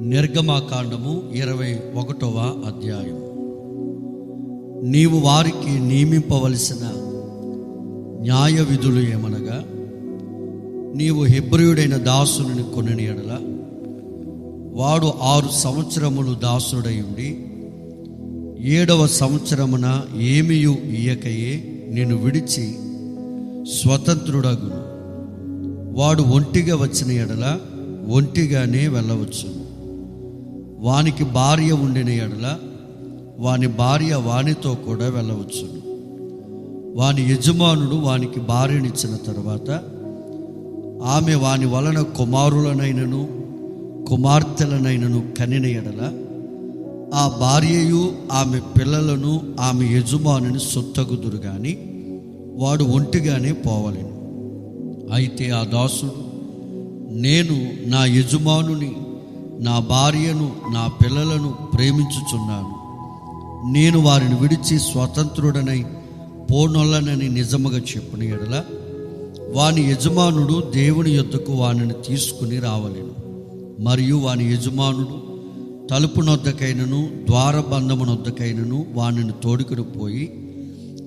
నిర్గమాకాండము ఇరవై ఒకటవ అధ్యాయం. నీవు వారికి నియమింపవలసిన న్యాయ విధులు ఏమనగా నీవు హెబ్రియుడైన దాసుని కొనని ఎడల వాడు ఆరు సంవత్సరములు దాసుడై ఉండి ఏడవ సంవత్సరమున ఏమియు ఇయ్యకయే నేను విడిచి స్వతంత్రుడగును. వాడు ఒంటిగా వచ్చిన ఎడల ఒంటిగానే వెళ్ళవచ్చు. వానికి భార్య ఉండిన ఎడల వాని భార్య వానితో కూడా వెళ్ళవచ్చును వాని యజమానుడు వానికి భార్యనిచ్చిన తర్వాత ఆమె వాని వలన కుమారులనైనను కుమార్తెలనైనను కనిన ఎడల ఆ భార్యయు ఆమె పిల్లలను ఆమె యజమానుని సొత్తగుదురు కానీ వాడు ఒంటిగానే పోవలేను. అయితే ఆ దాసుడు నేను నా యజమానుని నా భార్యను నా పిల్లలను ప్రేమించుచున్నాను. నేను వారిని విడిచి స్వతంత్రుడనై పోనొల్లనని నిజముగా చెప్పిన ఎడల వాని యజమానుడు దేవుని యొద్దకు వానిని తీసుకుని రావలేను. మరియు వాని యజమానుడు తలుపునొద్దకైనను ద్వారబంధమునొద్దకైనను వానిని తోడుకుని పోయి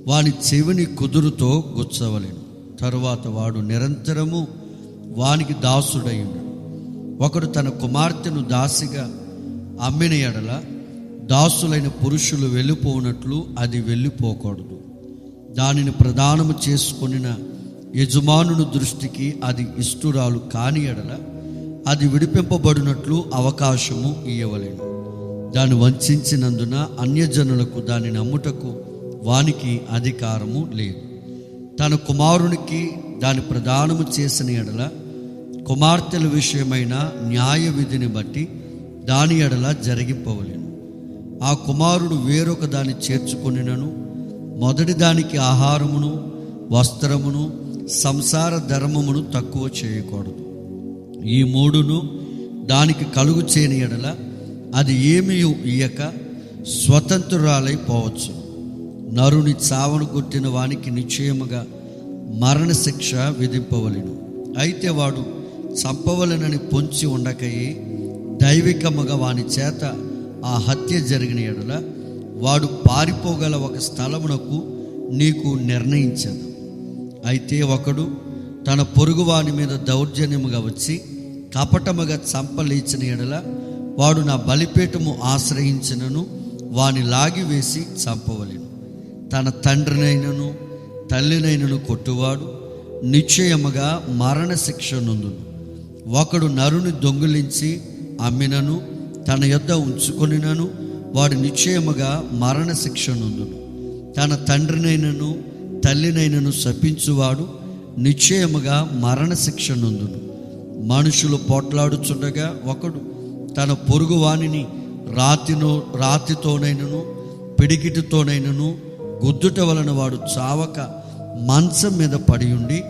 వాని చెవిని కుదురుతో గుచ్చవలేను. తరువాత వాడు నిరంతరము వానికి దాసుడయ్యుడు ఒకడు తన కుమార్తెను దాసిగా అమ్మిన ఎడల దాసులైన పురుషులు వెళ్ళిపోనట్లు అది వెళ్ళిపోకూడదు. దానిని ప్రదానము చేసుకొనిన యజమానుని దృష్టికి అది ఇష్టురాలు కాని ఎడల అది విడిపింపబడినట్లు అవకాశము ఇయ్యవలేను. దాన్ని వంచినందున అన్యజనులకు దానిని అమ్ముటకు వానికి అధికారము లేదు. తన కుమారునికి దాని ప్రదానము చేసిన ఎడల కుమార్తెల విషయమైన న్యాయ విధిని బట్టి దాని ఎడల జరిగిపోవలేను. ఆ కుమారుడు వేరొక దాన్ని చేర్చుకొనినను. మొదటి దానికి ఆహారమును వస్త్రమును సంసార ధర్మమును తక్కువ చేయకూడదు. ఈ మూడును దానికి కలుగు చేయని ఎడల అది ఏమీ ఇయ్యక స్వతంత్రురాలై పోవచ్చు. నరుని చావను కొట్టిన వానికి నిశ్చయముగా మరణశిక్ష విధింపవలను. అయితే వాడు చంపవలెనని పొంచి ఉండకయి దైవికముగా వాని చేత ఆ హత్య జరిగిన ఎడల వాడు పారిపోగల ఒక స్థలమునకు నీకు నిర్ణయించదు. అయితే ఒకడు తన పొరుగువాని మీద దౌర్జన్యముగా వచ్చి కపటముగా చంపలేచిన ఎడల వాడు నా బలిపీఠము ఆశ్రయించినను వాని లాగివేసి చంపవలెను. తన తండ్రినైనను తల్లినైనను కొట్టువాడు నిశ్చయముగా మరణశిక్ష నొందును. ఒకడు నరుని దొంగిలించి అమ్మినను తన యొద్ద ఉంచుకొనినను వాడు నిశ్చయముగా మరణశిక్ష నొందును. తన తండ్రినైనను తల్లినైనను శపించువాడు నిశ్చయముగా మరణశిక్ష నొందును. మనుషులు పోట్లాడుచుండగా ఒకడు తన పొరుగు వానిని రాతినో రాతితోనైనను పిడికిటితోనైనను గుద్దుట వలన వాడు చావక మంచం మీద పడి ఉండి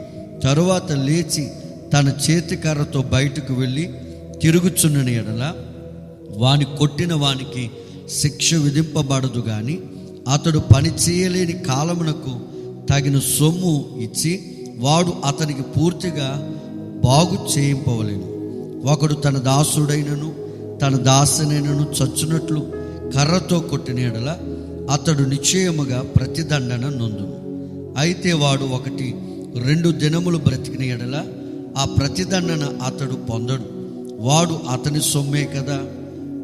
తరువాత లేచి తన చేతికర్రతో బయటకు వెళ్ళి తిరుగుచున్న ఎడల వాని కొట్టిన వానికి శిక్ష విధింపబడదు గాని అతడు పని చేయలేని కాలమునకు తగిన సొమ్ము ఇచ్చి వాడు అతనికి పూర్తిగా బాగు చేయింపవలేను. ఒకడు తన దాసుడైనను తన దాసనైనను చచ్చునట్లు కర్రతో కొట్టిన ఎడల అతడు నిశ్చయముగా ప్రతిదండన నొందును. అయితే వాడు ఒకటి రెండు దినములు బ్రతికిన ఎడల ఆ ప్రతిదండన అతడు పొందడు. వాడు అతని సొమ్మే కదా.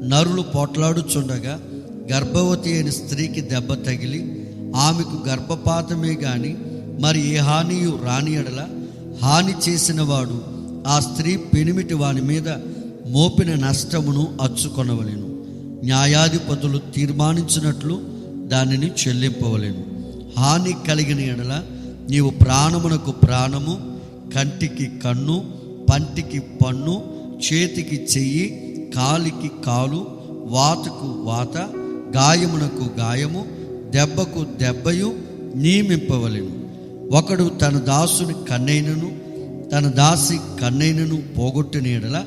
నరులు పోట్లాడుచుండగా గర్భవతి అయిన స్త్రీకి దెబ్బ తగిలి ఆమెకు గర్భపాతమే కానీ మరి ఏ హానియు రాని ఎడల హాని చేసిన వాడు ఆ స్త్రీ పెనిమిటి వాని మీద మోపిన నష్టమును అచ్చుకొనవలెను. న్యాయాధిపతులు తీర్మానించినట్లు దానిని చెల్లింపవలేను. హాని కలిగిన ఎడల నీవు ప్రాణమునకు ప్రాణము కంటికి కన్ను పంటికి పన్ను చేతికి చెయ్యి కాలికి కాలు వాతకు వాత గాయమునకు గాయము దెబ్బకు దెబ్బయు నియమింపవలను. ఒకడు తన దాసుని కన్నైనను తన దాసి కన్నైనను పోగొట్టిన ఎడల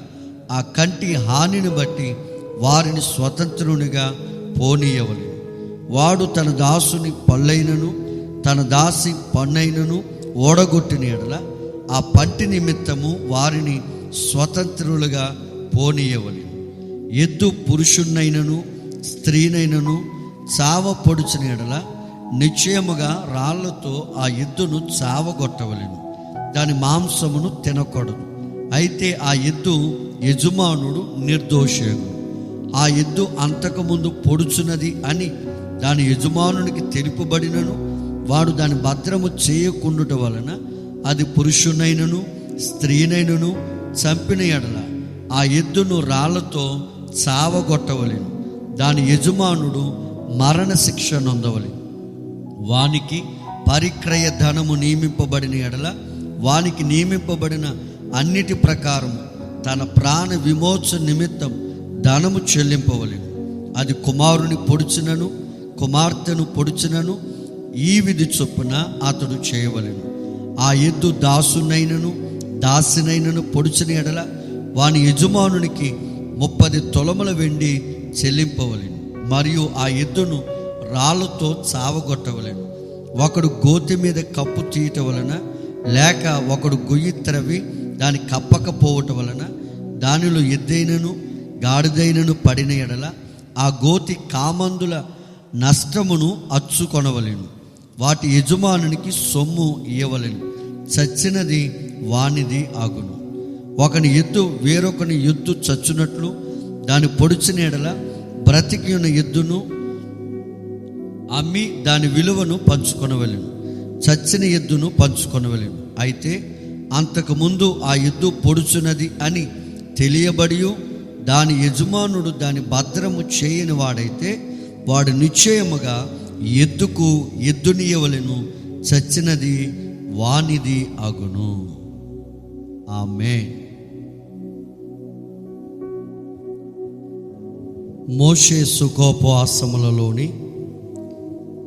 ఆ కంటి హానిని బట్టి వారిని స్వతంత్రునిగా పోనీయవలను. వాడు తన దాసుని పళ్ళైనను తన దాసి పన్నైనను ఓడగొట్టిన ఎడల ఆ పంటి నిమిత్తము వారిని స్వతంత్రులుగా పోనీయవలెను. ఎద్దు పురుషుణ్ణైనను స్త్రీనైనను చావ పొడిచిన ఎడల నిశ్చయముగా రాళ్ళతో ఆ ఎద్దును చావగొట్టవలను. దాని మాంసమును తినకూడదు. అయితే ఆ ఎద్దు యజమానుడు నిర్దోషేగు ఆ ఎద్దు అంతకుముందు పొడుచున్నది అని దాని యజమానునికి తెలుపబడినను వాడు దాని భద్రము చేయకుండుట వలన అది పురుషునైనను స్త్రీనైనను చంపిన ఎడల. ఆ ఎద్దును రాళ్ళతో చావగొట్టవలెను. దాని యజమానుడు మరణశిక్ష నొందవలి వానికి పరిక్రయ ధనము నియమింపబడిన ఎడల వానికి నియమింపబడిన అన్నిటి ప్రకారం తన ప్రాణ విమోచ నిమిత్తం ధనము చెల్లింపవలెను. అది కుమారుని పొడిచినను కుమార్తెను పొడిచినను ఈ విధి చొప్పున అతడు చేయవలెను. ఆ ఎద్దు దాసునైనను దాసినైనను పొడిచిన ఎడల వాని యజమానునికి ముప్పది తొలముల వెండి చెల్లింపవలను. మరియు ఆ ఎద్దును రాళ్ళతో చావగొట్టవలెను. ఒకడు గోతి మీద కప్పు తీయటం వలన లేక ఒకడు గొయ్యి త్రవి దాని కప్పకపోవటం వలన దానిలో ఎద్దైనను గాడిదైనను పడిన ఎడల ఆ గోతి కామందుల నష్టమును అచ్చుకొనవలెను. వాటి యజమానునికి సొమ్ము ఇవ్వలేను చచ్చినది వానిది ఆగును. ఒకని ఎద్దు వేరొకని ఎద్దు చచ్చునట్లు దాని పొడిచిన ఎడల బ్రతికి ఉన్న ఎద్దును అమ్మి దాని విలువను పంచుకొనవలను. చచ్చిన ఎద్దును పంచుకొనవలను. అయితే అంతకుముందు ఆ ఎద్దు పొడుచున్నది అని తెలియబడి దాని యజమానుడు దాని భద్రము చేయని వాడైతే వాడు నిశ్చయముగా ఎద్దుకు ఎద్దునియవలను చచ్చినది వానిది అగును ఆమె మోషే సుఖోపవాసములలోని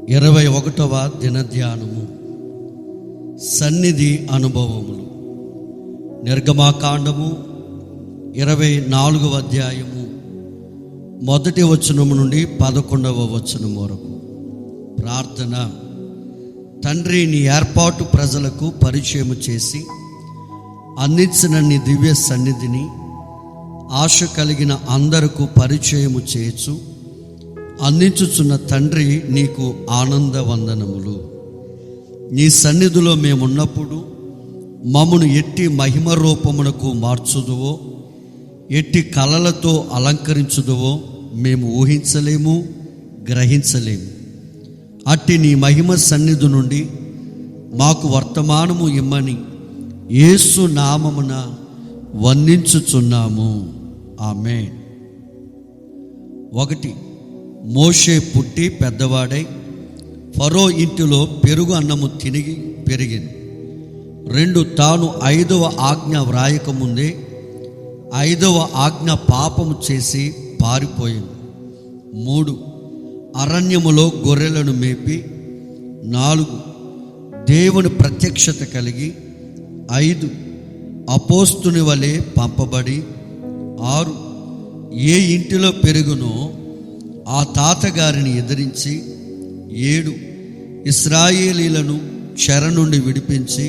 ఇరవై ఒకటవ దినధ్యానము. సన్నిధి అనుభవములు. నిర్గమాకాండము ఇరవై నాలుగవ అధ్యాయము. మొదటి వచనము నుండి పదకొండవ వచనం వరకు. ప్రార్థన. తండ్రి నీ ఏర్పాటు ప్రజలకు పరిచయం చేసి అందించిన నీ దివ్య సన్నిధిని ఆశ కలిగిన అందరకు పరిచయము చేయొచ్చు అందించుచున్న తండ్రి నీకు ఆనంద వందనములు నీ సన్నిధిలో మేమున్నప్పుడు మమ్మను ఎట్టి మహిమ రూపమునకు మార్చుదువో ఎట్టి కళలతో అలంకరించుదువో మేము ఊహించలేము గ్రహించలేము. అట్టి నీ మహిమ సన్నిధి నుండి మాకు వర్తమానము ఇమ్మని యేసు నామమున వందించుచున్నాము. ఆమె ఒకటి మోషే పుట్టి పెద్దవాడై ఫరో ఇంటిలో పెరుగు అన్నము తినిగి పెరిగింది రెండు తాను ఐదవ ఆజ్ఞ వ్రాయకముందే ఐదవ ఆజ్ఞ పాపము చేసి పారిపోయింది మూడు అరణ్యములో గొర్రెలను మేపి నాలుగు దేవుని ప్రత్యక్షత కలిగి ఐదు అపోస్తుని వలె పంపబడి ఆరు ఏ ఇంటిలో పెరుగునో ఆ తాతగారిని ఎదిరించి ఏడు ఇస్రాయేలీలను చెర నుండి విడిపించి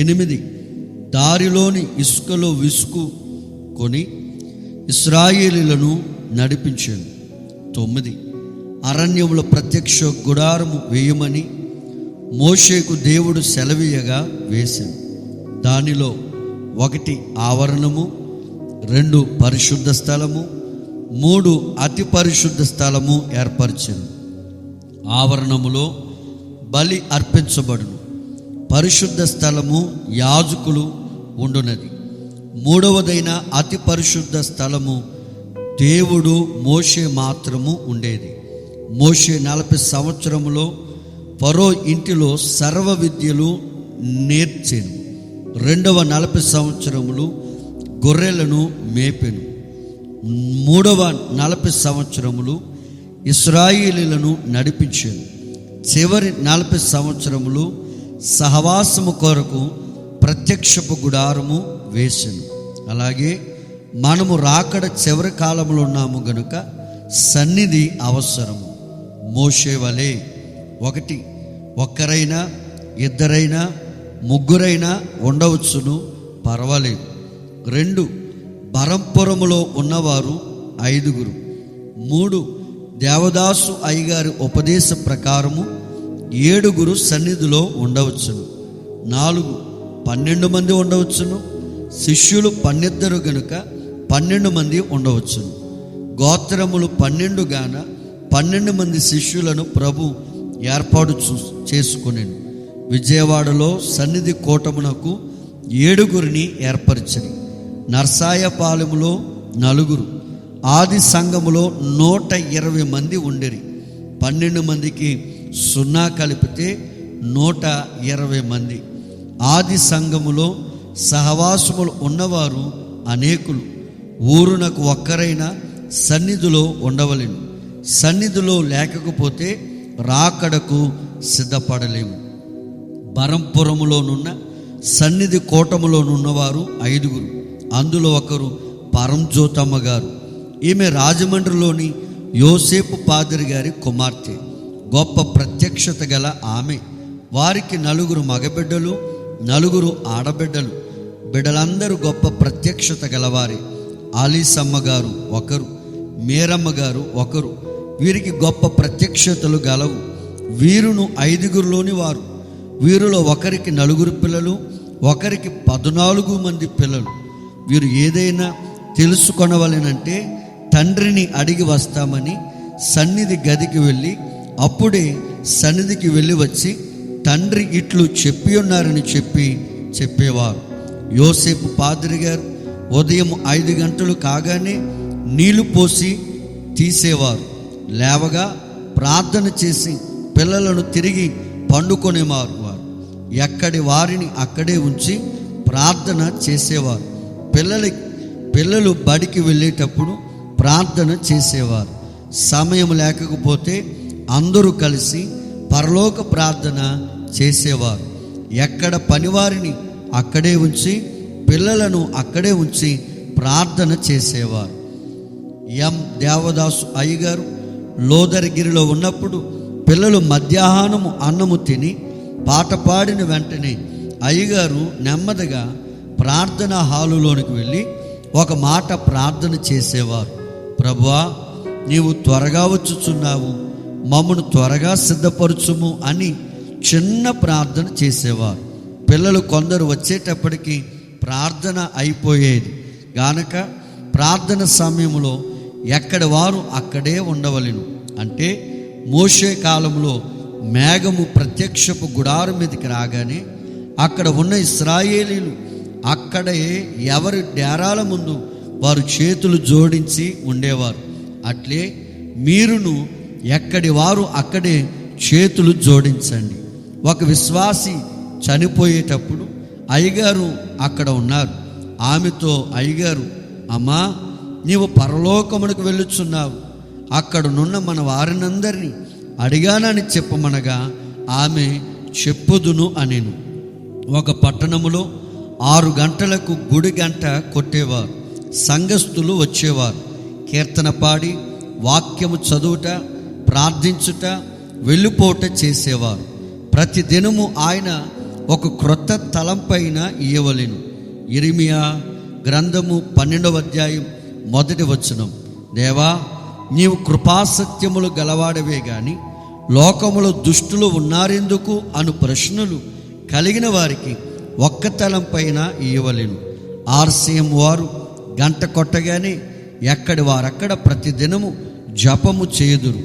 ఎనిమిది దారిలోని ఇసుకలో విసుకు కొని ఇస్రాయేలీలను నడిపించాను. తొమ్మిది అరణ్యంలో ప్రత్యక్ష గుడారము వేయమని మోషేకు దేవుడు సెలవీయగా వేశాను దానిలో ఒకటి ఆవరణము రెండు పరిశుద్ధ స్థలము మూడు అతి పరిశుద్ధ స్థలము ఏర్పరిచింది ఆవరణములో బలి అర్పించబడును. పరిశుద్ధ స్థలము యాజకులు ఉండునది. మూడవదైన అతి పరిశుద్ధ స్థలము దేవుడు మోషే మాత్రము ఉండేది. మోషే నలభై సంవత్సరములో ఫరో ఇంటిలో సర్వ విద్యలు నేర్చాను. రెండవ నలభై సంవత్సరములు గొర్రెలను మేపెను. మూడవ నలభై సంవత్సరములు ఇస్రాయిలీలను నడిపించాను. చివరి నలభై సంవత్సరములు సహవాసము కొరకు ప్రత్యక్షపు గుడారము వేశాను అలాగే మనము రాకడ చివరి కాలంలో ఉన్నాము గనుక సన్నిధి అవసరము. మోషే వలె ఒకటి. ఒక్కరైనా ఇద్దరైనా ముగ్గురైనా ఉండవచ్చును పర్వాలేదు. రెండు బరంపురములో ఉన్నవారు ఐదుగురు. మూడు దేవదాసు అయ్యగారి ఉపదేశ ప్రకారము ఏడుగురు సన్నిధిలో ఉండవచ్చును. నాలుగు పన్నెండు మంది ఉండవచ్చును. శిష్యులు పన్నెద్దరు గనుక పన్నెండు మంది ఉండవచ్చును. గోత్రములు పన్నెండు గాన పన్నెండు మంది శిష్యులను ప్రభు ఏర్పాటు చూ చేసుకునేను విజయవాడలో సన్నిధి కూటమునకు ఏడుగురిని ఏర్పరిచని నర్సాయపాలెములో నలుగురు. ఆది సంఘములో నూట ఇరవై మంది ఉండిరి. పన్నెండు మందికి సున్నా కలిపితే నూట ఇరవై మంది. ఆది సంఘములో సహవాసములు ఉన్నవారు అనేకులు. ఊరునకు ఒక్కరైనా సన్నిధిలో ఉండవలేను. సన్నిధిలో లేకపోతే రాకడకు సిద్ధపడలేము. బరంపురములోనున్న సన్నిధి కోటములోనున్నవారు ఐదుగురు. అందులో ఒకరు పరంజ్యోతమ్మ గారు ఈమె రాజమండ్రిలోని యోసేపు పాదిరి గారి కుమార్తె. గొప్ప ప్రత్యక్షత గల ఆమె. వారికి నలుగురు మగబిడ్డలు నలుగురు ఆడబిడ్డలు. బిడ్డలందరూ గొప్ప ప్రత్యక్షత గలవారే. ఆలీసమ్మ గారు ఒకరు మేరమ్మ గారు ఒకరు. వీరికి గొప్ప ప్రత్యక్షతలు గలవు. వీరును ఐదుగురులోని వారు. వీరిలో ఒకరికి నలుగురు పిల్లలు ఒకరికి పద్నాలుగు మంది పిల్లలు. వీరు ఏదైనా తెలుసుకొనవలెనంటే తండ్రిని అడిగి వస్తామని సన్నిధి గదికి వెళ్ళి అప్పుడే సన్నిధికి వెళ్ళి వచ్చి తండ్రి ఇట్లు చెప్పి ఉన్నారని చెప్పి చెప్పేవారు. యోసేపు పాదిరి గారు ఉదయం ఐదు గంటలు కాగానే నీళ్ళు పోసి తీసేవారు. లేవగా ప్రార్థన చేసి పిల్లలను తిరిగి పండుకొనేవారు. వారు ఎక్కడి వారిని అక్కడే ఉంచి ప్రార్థన చేసేవారు. పిల్లల పిల్లలు బడికి వెళ్ళేటప్పుడు ప్రార్థన చేసేవారు. సమయం లేకపోతే అందరూ కలిసి పరలోక ప్రార్థన చేసేవారు. ఎక్కడ పనివారిని అక్కడే ఉంచి పిల్లలను అక్కడే ఉంచి ప్రార్థన చేసేవారు. ఎం. దేవదాసు అయ్యగారు లోదరిగిరిలో ఉన్నప్పుడు పిల్లలు మధ్యాహ్నము అన్నము తిని పాట పాడిన వెంటనే అయ్యగారు నెమ్మదిగా ప్రార్థన హాలులోనికి వెళ్ళి ఒక మాట ప్రార్థన చేసేవారు. ప్రభువా నీవు త్వరగా వచ్చుచున్నావు మమ్మను త్వరగా సిద్ధపరచుము అని చిన్న ప్రార్థన చేసేవారు. పిల్లలు కొందరు వచ్చేటప్పటికి ప్రార్థన అయిపోయేది. గానక ప్రార్థన సమయంలో ఎక్కడ వారు అక్కడే ఉండవలెను. అంటే మోషే కాలంలో మేఘము ప్రత్యక్షపు గుడారం మీదకి రాగానే అక్కడ ఉన్న ఇస్రాయేలీలు అక్కడే ఎవరి డేరాల ముందు వారు చేతులు జోడించి ఉండేవారు. అట్లే మీరును ఎక్కడి వారు అక్కడే చేతులు జోడించండి. ఒక విశ్వాసి చనిపోయేటప్పుడు అయ్యగారు అక్కడ ఉన్నారు. ఆమెతో అయ్యగారు అమ్మా నీవు పరలోకమునకు వెళ్ళుచున్నావు. అక్కడనున్న మన వారినందరినీ అడిగానని చెప్పమనగా ఆమె చెప్పుదును అనేను. ఒక పట్టణములో ఆరు గంటలకు గుడి గంట కొట్టేవారు. సంఘస్థులు వచ్చేవారు. కీర్తన పాడి వాక్యము చదువుట ప్రార్థించుట వెళ్ళిపోట చేసేవారు. ప్రతి దినము ఆయన ఒక క్రొత్త తలంపైన ఇయ్యవలెను. ఇరిమియా గ్రంథము పన్నెండవ అధ్యాయం మొదటి వచనం. దేవా నీవు కృపాసత్యములు గలవాడవే గాని లోకములో దుష్టులు ఉన్నారెందుకు అను ప్రశ్నలు కలిగిన వారికి ఒక్క తలంపైన ఇవ్వలేను ఆర్సీఎం వారు గంట కొట్టగానే ఎక్కడి వారక్కడ ప్రతిదినము జపము చేయుదురు.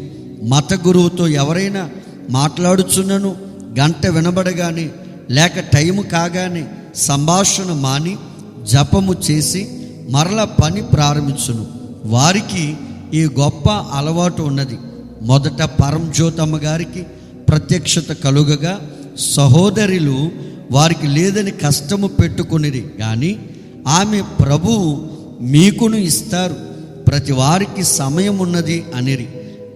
మత గురువుతో ఎవరైనా మాట్లాడుచున్నను గంట వినబడగానే లేక టైము కాగానే సంభాషణ మాని జపము చేసి మరల పని ప్రారంభించును. వారికి ఈ గొప్ప అలవాటు ఉన్నది. మొదట పరంజ్యోతమ్మ గారికి ప్రత్యక్షత కలుగగా సహోదరులు వారికి లేదని కష్టము పెట్టుకునిది కానీ ఆమె ప్రభువు మీకును ఇస్తారు. ప్రతి వారికి సమయం ఉన్నది అనిరి.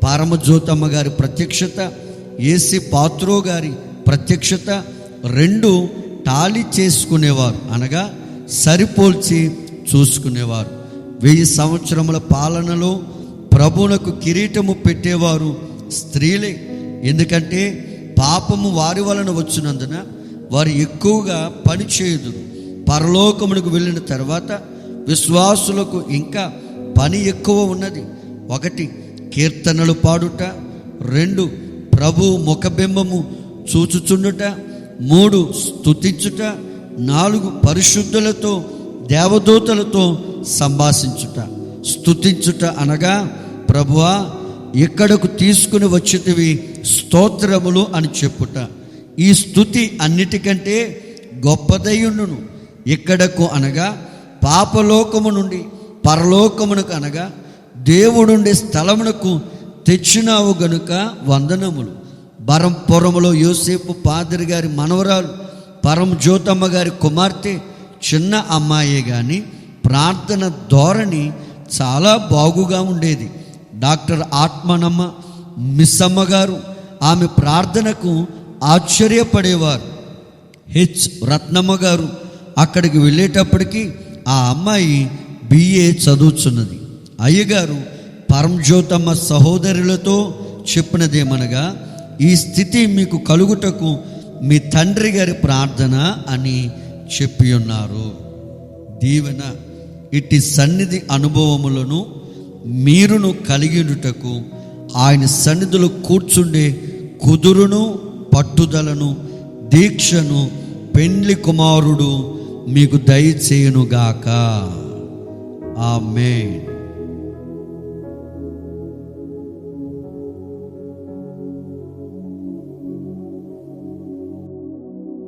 పరమజ్యోతమ్మ గారి ప్రత్యక్షత ఏసి పాత్రో గారి ప్రత్యక్షత రెండు టాలీ చేసుకునేవారు అనగా సరిపోల్చి చూసుకునేవారు. వెయ్యి సంవత్సరముల పాలనలో ప్రభునకు కిరీటము పెట్టేవారు స్త్రీలే. ఎందుకంటే పాపము వారి వలన వచ్చినందున వారు ఎక్కువగా పని చేయదు పరలోకమునకు వెళ్ళిన తర్వాత విశ్వాసులకు ఇంకా పని ఎక్కువ ఉన్నది. ఒకటి కీర్తనలు పాడుట. రెండు ప్రభు ముఖబింబము చూచుచుండుట. మూడు స్తుతించుట. నాలుగు పరిశుద్ధులతో దేవదూతలతో సంభాషించుట స్థుతించుట అనగా ప్రభువా ఇక్కడకు తీసుకుని వచ్చినవి స్తోత్రములు అని చెప్పుట. ఈ స్థుతి అన్నిటికంటే గొప్పదయ్యుండును ఇక్కడకు అనగా పాపలోకము నుండి పరలోకమునకు అనగా దేవుడుండే స్థలమునకు తెచ్చినావు గనుక వందనములు. బరంపురములో యోసేపు పాదరి గారి మనవరాలు పరం జ్యోతమ్మ గారి కుమార్తె చిన్న అమ్మాయే కానీ ప్రార్థన ధోరణి చాలా బాగుగా ఉండేది. డాక్టర్ ఆత్మనమ్మ మిస్సమ్మ గారు ఆమె ప్రార్థనకు ఆశ్చర్యపడేవారు. హెచ్ రత్నమ్మ గారు అక్కడికి వెళ్ళేటప్పటికి ఆ అమ్మాయి బిఏ చదువుతున్నది అయ్యగారు పరంజ్యోతమ్మ సహోదరులతో చెప్పినదేమనగా ఈ స్థితి మీకు కలుగుటకు మీ తండ్రి గారి ప్రార్థన అని చెప్పి ఉన్నారు దీవెన ఇట్టి సన్నిధి అనుభవములను మీరును కలిగినటకు ఆయన సన్నిధిలో కూర్చుండే కుదురును పట్టుదలను దీక్షను పెండ్లి కుమారుడు మీకు దయచేయునుగాక. ఆమేన్.